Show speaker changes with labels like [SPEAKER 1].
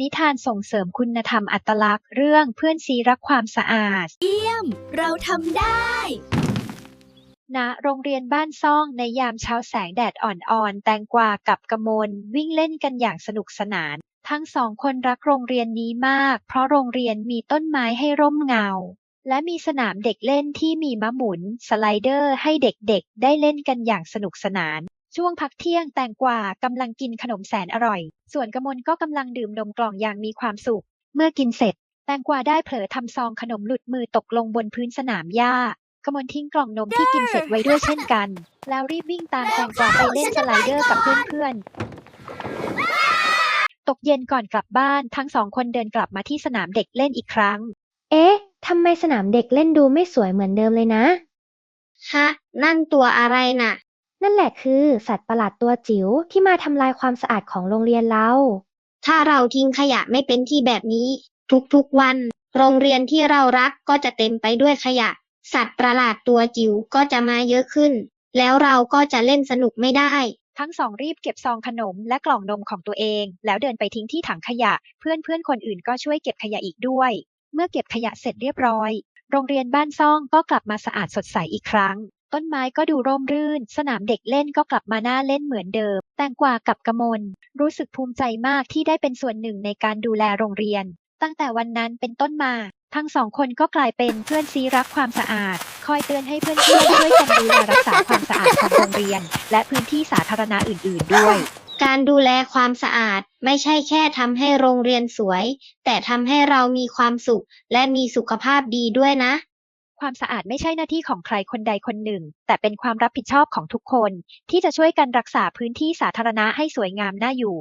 [SPEAKER 1] นิทานส่งเสริมคุณธรรมอัตลักษณ์เรื่องเพื่อนซีรักความสะอาด
[SPEAKER 2] เราทำได้
[SPEAKER 1] ณโรงเรียนบ้านซ่องในยามเช้าแสงแดดอ่อนๆ แตงกวากับกมลวิ่งเล่นกันอย่างสนุกสนาน ทั้งสองคนรักโรงเรียนนี้มาก เพราะโรงเรียนมีต้นไม้ให้ร่มเงา และมีสนามเด็กเล่นที่มีมะหมุน สไลเดอร์ให้เด็กๆ ได้เล่นกันอย่างสนุกสนาน ช่วงพักเที่ยงแตงกวากำลังกินขนมแสนอร่อย ส่วนกมลก็กำลังดื่มนมกล่องอย่างมีความสุข เมื่อกินเสร็จ แตงกวาได้เผลอทำซองขนมหลุดมือตกลงบนพื้นสนามหญ้ากมลทิ้งกล่องนมที่กินเสร็จไว้ด้วยเช่นกัน แล้วรีบวิ่งตามแตงกวาไปเล่นสไลเดอร์กับเพื่อนๆ ตกเย็นก่อนกลับบ้านทั้งสองคนเดินกลับมาที่สนามเด็กเล่นอีกครั้ง
[SPEAKER 3] เอ๊ะทำไมสนามเด็กเล่นดูไม่สวยเหมือนเดิมเลยนะ
[SPEAKER 4] ฮะ นั่นตัวอะไรน่ะ
[SPEAKER 3] นั่นแหละคือสัตว์ประหลาดตัวจิ๋วที่มาทำลายความสะอาดของโรงเรียนเรา
[SPEAKER 4] ถ้าเราทิ้งขยะไม่เป็นที่แบบนี้ ทุกๆวัน โรงเรียนที่เรารักก็จะเต็มไปด้วยขยะ สัตว์ประหลาดตัวจิ๋วก็จะมาเยอะขึ้น แล้วเราก็จะเล่นสนุกไม่ได้
[SPEAKER 1] ทั้งสองรีบเก็บซองขนมและกล่องนมของตัวเอง แล้วเดินไปทิ้งที่ถังขยะ เพื่อนเพื่อนๆคนอื่นก็ช่วยเก็บขยะอีกด้วย เมื่อเก็บขยะเสร็จเรียบร้อย โรงเรียนบ้านซ่องก็กลับมาสะอาดสดใสอีกครั้ง ต้นไม้ก็ดูร่มรื่น สนามเด็กเล่นก็กลับมาหน่าเล่นเหมือนเดิม แตงกวากับกมล รู้สึกภูมิใจมากที่ได้เป็นส่วนหนึ่งในการดูแลโรงเรียน ตั้งแต่วันนั้นเป็นต้นมา ทั้งสองคนก็กลายเป็นเพื่อนซีรักความสะอาด คอยเตือนให้เพื่อนๆช่วยกันดูแลรักษาความสะอาดของโรงเรียน และพื้นที่สาธารณะอื่น ๆ ด้วย
[SPEAKER 4] การดูแลความสะอาดไม่ใช่แค่ทำให้โรงเรียนสวย แต่ทำให้เรามีความสุขและมีสุขภาพดีด้วยนะ
[SPEAKER 1] ความสะอาดไม่ใช่หน้าที่ของใครคนใดคนหนึ่ง แต่เป็นความรับผิดชอบของทุกคน ที่จะช่วยกันรักษาพื้นที่สาธารณะให้สวยงามน่าอยู่